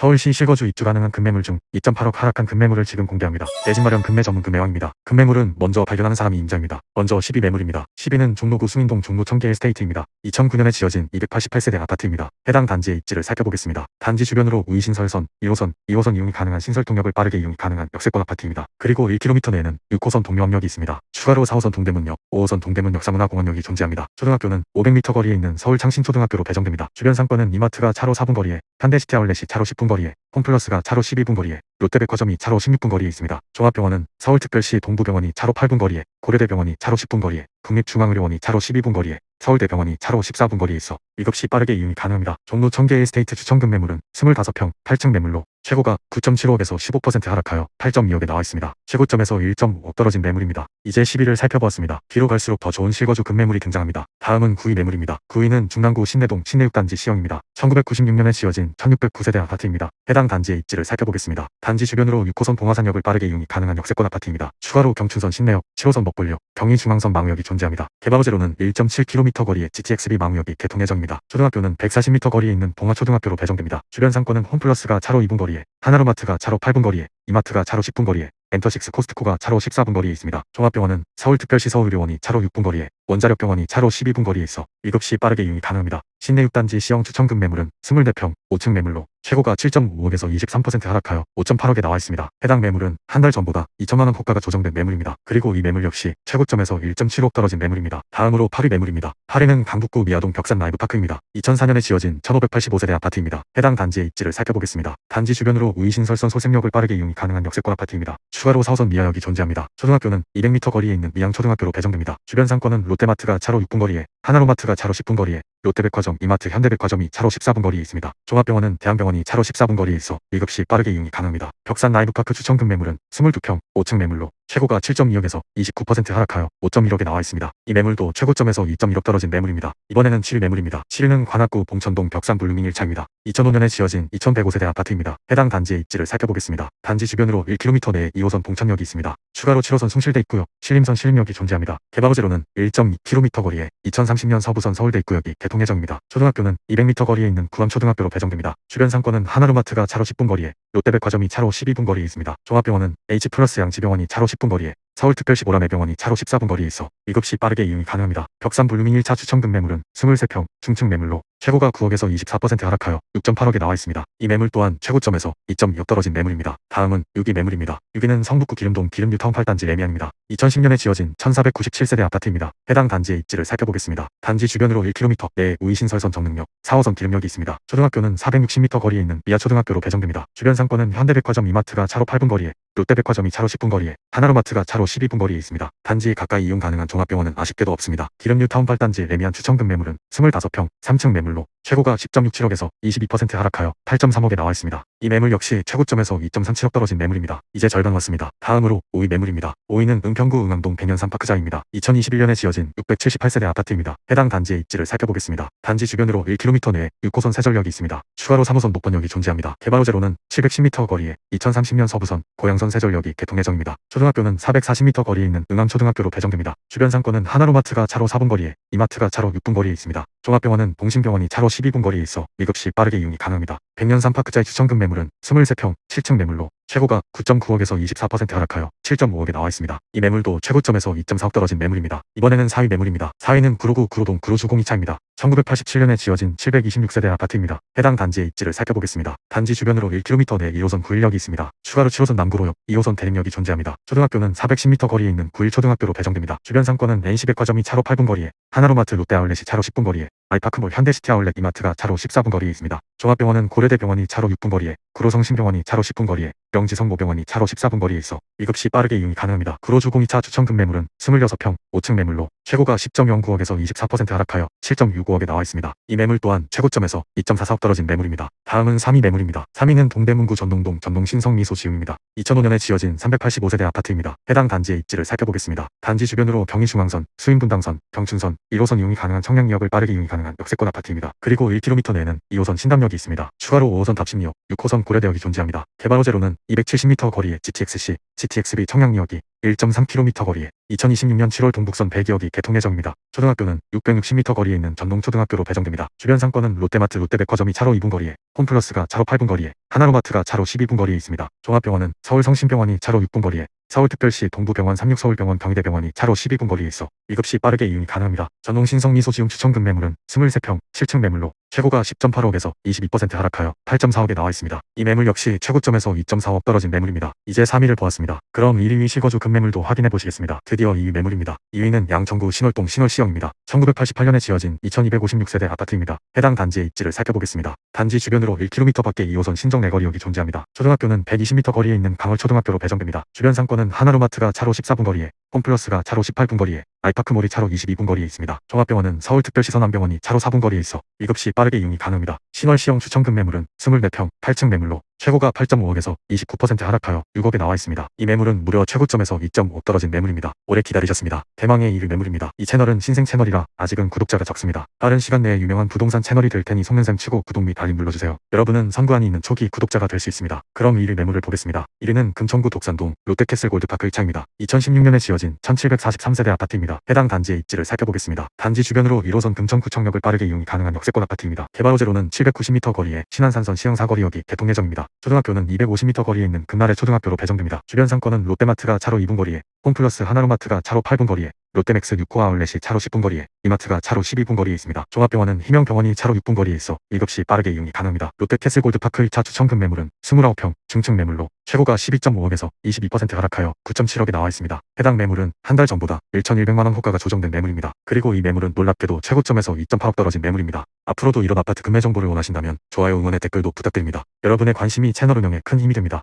서울시 실거주 입주 가능한 급매물 중 2.8억 하락한 급매물을 지금 공개합니다. 내 집 마련 급매 전문 급매왕입니다. 급매물은 먼저 발견하는 사람이 임자입니다. 먼저 12매물입니다. 12는 종로구 수민동 종로 청계 에스테이트입니다. 2009년에 지어진 288세대 아파트입니다. 해당 단지의 입지를 살펴보겠습니다. 단지 주변으로 우이신설선, 1호선, 2호선 이용이 가능한 신설 통역을 빠르게 이용이 가능한 역세권 아파트입니다. 그리고 1km 내에는 6호선 동묘암역이 있습니다. 추가로 4호선 동대문역, 5호선 동대문역 사문화공원역이 존재합니다. 초등학교는 500m 거리에 있는 서울 창신초등학교로 배정됩니다. 주변 상권은 이마트가 차로 4분 거리에, 현대시티 아울렛이 차로 10분 거리에, 홈플러스가 차로 12분 거리에, 롯데백화점이 차로 16분 거리에 있습니다. 종합병원은 서울특별시 동부병원이 차로 8분 거리에, 고려대병원이 차로 10분 거리에, 국립중앙의료원이 차로 12분 거리에, 서울대병원이 차로 14분 거리에 있어 위급시 빠르게 이용이 가능합니다. 종로 청계 에스테이트 추천금 매물은 25평 8층 매물로 최고가 9.75억에서 15% 하락하여 8.2억에 나와 있습니다. 최고점에서 1.5억 떨어진 매물입니다. 이제 10위를 살펴보았습니다. 뒤로 갈수록 더 좋은 실거주 급매물이 등장합니다. 다음은 9위 매물입니다. 9위는 중랑구 신내동 신내육단지 시형입니다. 1996년에 지어진 1609세대 아파트입니다. 해당 단지의 입지를 살펴보겠습니다. 단지 주변으로 6호선 봉화산역을 빠르게 이용이 가능한 역세권 아파트입니다. 추가로 경춘선 신내역, 7호선 먹골역, 경의중앙선 망우역이 존재합니다. 개발 호재로는 1.7km 거리의 GTX-B 망우역이 개통 예정입니다. 초등학교는 140m 거리에 있는 봉화초등학교로 배정됩니다. 주변 상권은 홈플러스가 차로 2분 거리 에, 하나로마트가 차로 8분 거리에, 이마트가 차로 10분 거리에, 엔터식스 코스트코가 차로 14분 거리에 있습니다. 종합병원은 서울특별시 서울의료원이 차로 6분 거리에, 원자력병원이 차로 12분 거리에 있어 위급시 빠르게 이용이 가능합니다. 시내 6단지 시형 추천금 매물은 24평, 5층 매물로 최고가 7.5억에서 23% 하락하여 5.8억에 나와 있습니다. 해당 매물은 한 달 전보다 2천만원 호가가 조정된 매물입니다. 그리고 이 매물 역시 최고점에서 1.7억 떨어진 매물입니다. 다음으로 8위 매물입니다. 8위는 강북구 미아동 벽산 라이브파크입니다. 2004년에 지어진 1585세대 아파트입니다. 해당 단지의 입지를 살펴보겠습니다. 단지 주변으로 우이신설선 소생역을 빠르게 이용이 가능한 역세권 아파트입니다. 추가로 4호선 미아역이 존재합니다. 초등학교는 200m 거리에 있는 미양초등학교로 배정됩니다. 주변 상권은 롯데마트가 차로 6분 거리에, 하나로마트가 차로 10분 거리에, 롯데백화점, 이마트, 현대백화점이 차로 14분 거리에 있습니다. 종합병원은 대한병원이 차로 14분 거리에 있어 위급시 빠르게 이용이 가능합니다. 벽산 라이브파크 추천금 매물은 22평, 5층 매물로 최고가 7.2억에서 29% 하락하여 5.1억에 나와 있습니다. 이 매물도 최고점에서 2.1억 떨어진 매물입니다. 이번에는 7위 매물입니다. 7위는 관악구 봉천동 벽산 블루밍 1차입니다. 2005년에 지어진 2105세대 아파트입니다. 해당 단지의 입지를 살펴보겠습니다. 단지 주변으로 1km 내에 2호선 봉천역이 있습니다. 추가로 7호선 숭실대 입구역, 신림선 신림역이 존재합니다. 개발 호재로는 1.2km 거리에 2030년 서부선 서울대 입구역이 개통 예정입니다. 초등학교는 200m 거리에 있는 구암초등학교로 배정됩니다. 주변 상권은 하나로마트가 차로 10분 거리에, 롯데백화점이 차로 12분 거리에 있습니다. 종합병원은 H플러스 양지병원이 차로 10분 거리에, 서울특별시 보라매병원이 차로 14분 거리에 있어 위급시 빠르게 이용이 가능합니다. 벽산 블루밍 1차 추천 금 매물은 23평, 중층 매물로 최고가 9억에서 24% 하락하여 6.8억에 나와 있습니다. 이 매물 또한 최고점에서 2.2억 떨어진 매물입니다. 다음은 6위 매물입니다. 6위는 성북구 기름동 기름뉴 타운 8단지 레미안입니다. 2010년에 지어진 1497세대 아파트입니다. 해당 단지의 입지를 살펴보겠습니다. 단지 주변으로 1km 내에 우이신설선 정릉역, 4호선 기름역이 있습니다. 초등학교는 460m 거리에 있는 미아초등학교로 배정됩니다. 주변 상권은 현대백화점 이마트가 차로 8분 거리에, 롯데백화점이 차로 10분 거리에, 하나로마트가 차로 12분 거리에 있습니다. 단지 가까이 이용 가능한 종합병원은 아쉽게도 없습니다. 기름뉴 타운 8단지 레미안 추천금 매물은 25평, 3층 매물로 최고가 10.67억에서 22% 하락하여 8.3억에 나와 있습니다. 이 매물 역시 최고점에서 2.37억 떨어진 매물입니다. 이제 절반 왔습니다. 다음으로 5위 매물입니다. 5위는 은평구 응암동 백년산 파크자입니다. 2021년에 지어진 678세대 아파트입니다. 해당 단지의 입지를 살펴보겠습니다. 단지 주변으로 1km 내에 6호선 세절역이 있습니다. 추가로 3호선 목번역이 존재합니다. 개발 호재로는 710m 거리에 2030년 서부선 고양선 세절역이 개통 예정입니다. 초등학교는 440m 거리에 있는 응암초등학교로 배정됩니다. 주변 상권은 하나로마트가 차로 4분 거리에, 이마트가 차로 6분 거리에 있습니다. 종합병원은 동심병원이 차로 12분 거리에 있어 위급시 빠르게 이용이 가능합니다. 백년산 파크자의 추천금 매물은 23평, 7층 매물로 최고가 9.9억에서 24% 하락하여 7.5억에 나와 있습니다. 이 매물도 최고점에서 2.4억 떨어진 매물입니다. 이번에는 4위 매물입니다. 4위는 구로구 구로동 구로주 공이차입니다. 1987년에 지어진 726세대 아파트입니다. 해당 단지의 입지를 살펴보겠습니다. 단지 주변으로 1km 내 2호선 9일역이 있습니다. 추가로 7호선 남구로역, 2호선 대림역이 존재합니다. 초등학교는 410m 거리에 있는 9일초등학교로 배정됩니다. 주변 상권은 NC백화점이 차로 8분 거리에, 하나로마트 롯데아울렛이 차로 10분 거리에, 아이파크몰 현대시티 아울렛 이마트가 차로 14분 거리에 있습니다. 종합병원은 고려대병원이 차로 6분 거리에, 구로성심병원이 차로 10분 거리에, 명지성모병원이 차로 14분 거리에 있어 위급시 빠르게 이용이 가능합니다. 구로주공이차 추천금 매물은 26평, 5층 매물로 최고가 10.09억에서 24% 하락하여 7.65억에 나와 있습니다. 이 매물 또한 최고점에서 2.44억 떨어진 매물입니다. 다음은 3위 매물입니다. 3위는 동대문구 전동동 전동 신성미소 지음입니다. 2005년에 지어진 385세대 아파트입니다. 해당 단지의 입지를 살펴보겠습니다. 단지 주변으로 경의중앙선, 수인분당선, 경춘선, 1호선 이용이 가능한 청량역을 빠르게 이용이 가능합니다. 가능한 역세권 아파트입니다. 그리고 1km 내에는 2호선 신담역이 있습니다. 추가로 5호선 답심역, 6호선 고려대역이 존재합니다. 개발 호재로는 270m 거리에 GTX-C, GTX-B 청량리역이 1.3km 거리에 2026년 7월 동북선 100여기 개통 예정입니다. 초등학교는 660m 거리에 있는 전동초등학교로 배정됩니다. 주변 상권은 롯데마트, 롯데백화점이 차로 2분 거리에, 홈플러스가 차로 8분 거리에, 하나로마트가 차로 12분 거리에 있습니다. 종합병원은 서울성심병원이 차로 6분 거리에, 서울특별시 동부병원 36서울병원 경희대병원이 차로 12분 거리에 있어 이급시 빠르게 이용이 가능합니다. 전동 신성 미소지움 추천 금 매물은 23평 7층 매물로 최고가 10.8억에서 22% 하락하여 8.4억에 나와 있습니다. 이 매물 역시 최고점에서 2.4억 떨어진 매물입니다. 이제 3위를 보았습니다. 그럼 1위 실거주 금매물도 확인해 보시겠습니다. 드디어 2위 매물입니다. 2위는 양천구 신월동 신월시역입니다. 1988년에 지어진 2256세대 아파트입니다. 해당 단지의 입지를 살펴보겠습니다. 단지 주변으로 1km 밖에 2호선 신정 내거리역이 존재합니다. 초등학교는 120m 거리에 있는 강월초등학교로 배정됩니다. 주변 상권은 하나로마트가 차로 14분 거리에, 홈플러스가 차로 18분 거리에, 알파크몰이 차로 22분 거리에 있습니다. 종합병원은 서울특별시 서남병원이 차로 4분 거리에 있어 이급시 빠르게 이용이 가능합니다. 신월시형 추천금 매물은 24평 8층 매물로 최고가 8.5억에서 29% 하락하여 6억에 나와 있습니다. 이 매물은 무려 최고점에서 2.5 떨어진 매물입니다. 오래 기다리셨습니다. 대망의 1위 매물입니다. 이 채널은 신생 채널이라 아직은 구독자가 적습니다. 빠른 시간 내에 유명한 부동산 채널이 될 테니 속는셈 치고 구독 및 알림 눌러주세요. 여러분은 선구안이 있는 초기 구독자가 될 수 있습니다. 그럼 1위 매물을 보겠습니다. 1위는 금천구 독산동 롯데캐슬 골드파크 1차입니다. 2016년에 지어진 1743세대 아파트입니다. 해당 단지의 입지를 살펴보겠습니다. 단지 주변으로 1호선 금천구 청역을 빠르게 이용이 가능한 역세권 아파트입니다. 개발 호재로는 790m 거리에 신안산선 시흥사거리역이 개통 예정입니다. 초등학교는 250m 거리에 있는 금나래 초등학교로 배정됩니다. 주변 상권은 롯데마트가 차로 2분 거리에, 홈플러스 하나로마트가 차로 8분 거리에, 롯데맥스 6호 아울렛이 차로 10분 거리에, 이마트가 차로 12분 거리에 있습니다. 종합병원은 희명병원이 차로 6분 거리에 있어 일급시 빠르게 이용이 가능합니다. 롯데캐슬 골드파크 1차 추천금 매물은 29평 중층 매물로 최고가 12.5억에서 22% 하락하여 9.7억에 나와 있습니다. 해당 매물은 한 달 전보다 1,100만원 호가가 조정된 매물입니다. 그리고 이 매물은 놀랍게도 최고점에서 2.8억 떨어진 매물입니다. 앞으로도 이런 아파트 금매 정보를 원하신다면 좋아요 응원의 댓글도 부탁드립니다. 여러분의 관심이 채널 운영에 큰 힘이 됩니다.